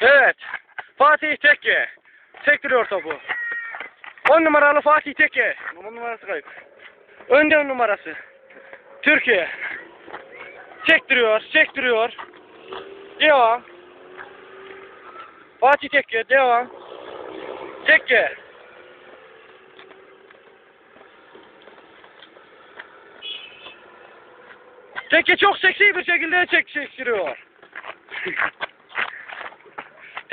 Evet. Fatih Tekke. Sektiriyor topu. 10 numaralı Fatih Tekke. Onun numarası kayıp. Önde on numarası. Türkiye. Sektiriyor, sektiriyor. Devam. Fatih Tekke, devam. Tekke. Tekke çok seksi bir şekilde çek sektiriyor.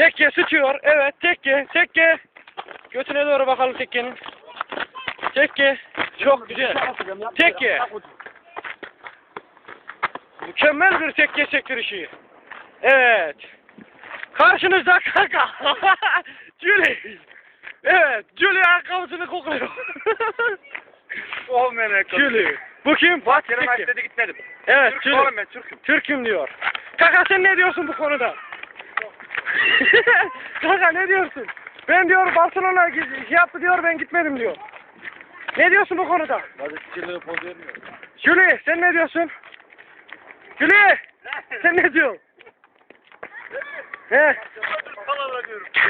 tekke sıçıyor. Evet, tekke, tekke. Götüne doğru bakalım tekkenin. Tekke. Çok güzel. Tekke. Mükemmel bir tekke sektirişi. Evet. Karşınızda kaka. Julie. Evet. Julie ayakkabısını kokluyor. Olmayan ayakkabı. Julie. Bu kim? Tekke. Aksede gitmedim. Evet. Türk Julie. oğlum ben Türk'üm. Türk'üm diyor. Kaka sen ne diyorsun bu konuda? Kaka ne diyorsun? Ben diyor Barcelona şey yaptı diyor ben gitmedim diyor. Ne diyorsun bu konuda? Fikirleri poz vermiyor. Julie sen ne diyorsun? Julie sen ne diyorsun? He?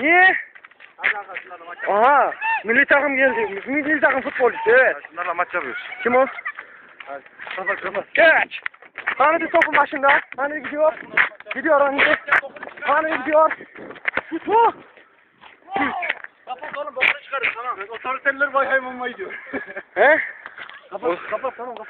Niye? Aha milli takım geldi. Milli takım futbolcusu evet. Şunlarla maç yapıyoruz. Kim o? Evet. Hani topun başında. Hani gidiyor. Gidiyor hani. Hani gidiyor. Bu. Kapat oğlum bokunu çıkarın tamam. Otoriteler vay hayvan vay diyor. He? kapat kapat tamam kapat.